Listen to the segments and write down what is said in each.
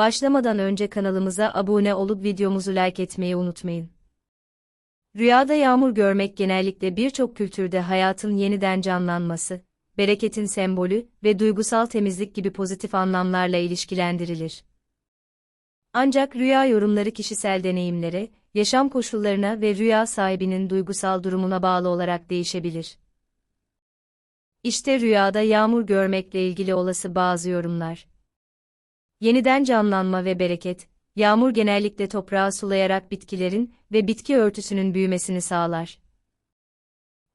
Başlamadan önce kanalımıza abone olup videomuzu like etmeyi unutmayın. Rüyada yağmur görmek genellikle birçok kültürde hayatın yeniden canlanması, bereketin sembolü ve duygusal temizlik gibi pozitif anlamlarla ilişkilendirilir. Ancak rüya yorumları kişisel deneyimlere, yaşam koşullarına ve rüya sahibinin duygusal durumuna bağlı olarak değişebilir. İşte rüyada yağmur görmekle ilgili olası bazı yorumlar. Yeniden canlanma ve bereket, yağmur genellikle toprağı sulayarak bitkilerin ve bitki örtüsünün büyümesini sağlar.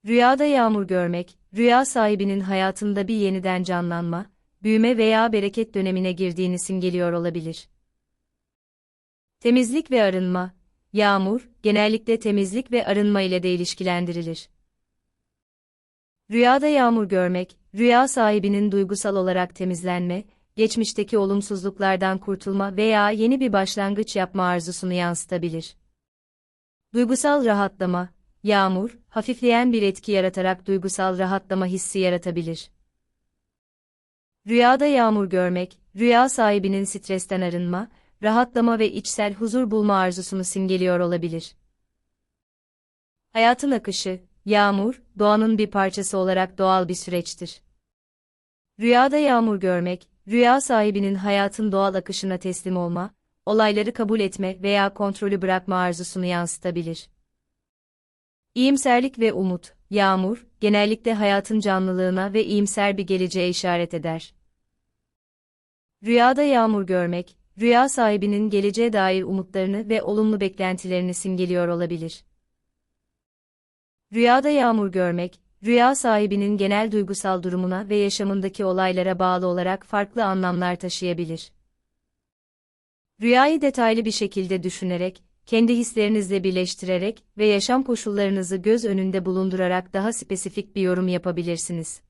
Rüyada yağmur görmek, rüya sahibinin hayatında bir yeniden canlanma, büyüme veya bereket dönemine girdiğini simgeliyor olabilir. Temizlik ve arınma, yağmur, genellikle temizlik ve arınma ile de ilişkilendirilir. Rüyada yağmur görmek, rüya sahibinin duygusal olarak temizlenme, geçmişteki olumsuzluklardan kurtulma veya yeni bir başlangıç yapma arzusunu yansıtabilir. Duygusal rahatlama, yağmur, hafifleyen bir etki yaratarak duygusal rahatlama hissi yaratabilir. Rüyada yağmur görmek, rüya sahibinin stresten arınma, rahatlama ve içsel huzur bulma arzusunu simgeliyor olabilir. Hayatın akışı, yağmur, doğanın bir parçası olarak doğal bir süreçtir. Rüyada yağmur görmek, rüya sahibinin hayatın doğal akışına teslim olma, olayları kabul etme veya kontrolü bırakma arzusunu yansıtabilir. İyimserlik ve umut, yağmur, genellikle hayatın canlılığına ve iyimser bir geleceğe işaret eder. Rüyada yağmur görmek, rüya sahibinin geleceğe dair umutlarını ve olumlu beklentilerini simgeliyor olabilir. Rüyada yağmur görmek, rüya sahibinin genel duygusal durumuna ve yaşamındaki olaylara bağlı olarak farklı anlamlar taşıyabilir. Rüyayı detaylı bir şekilde düşünerek, kendi hislerinizle birleştirerek ve yaşam koşullarınızı göz önünde bulundurarak daha spesifik bir yorum yapabilirsiniz.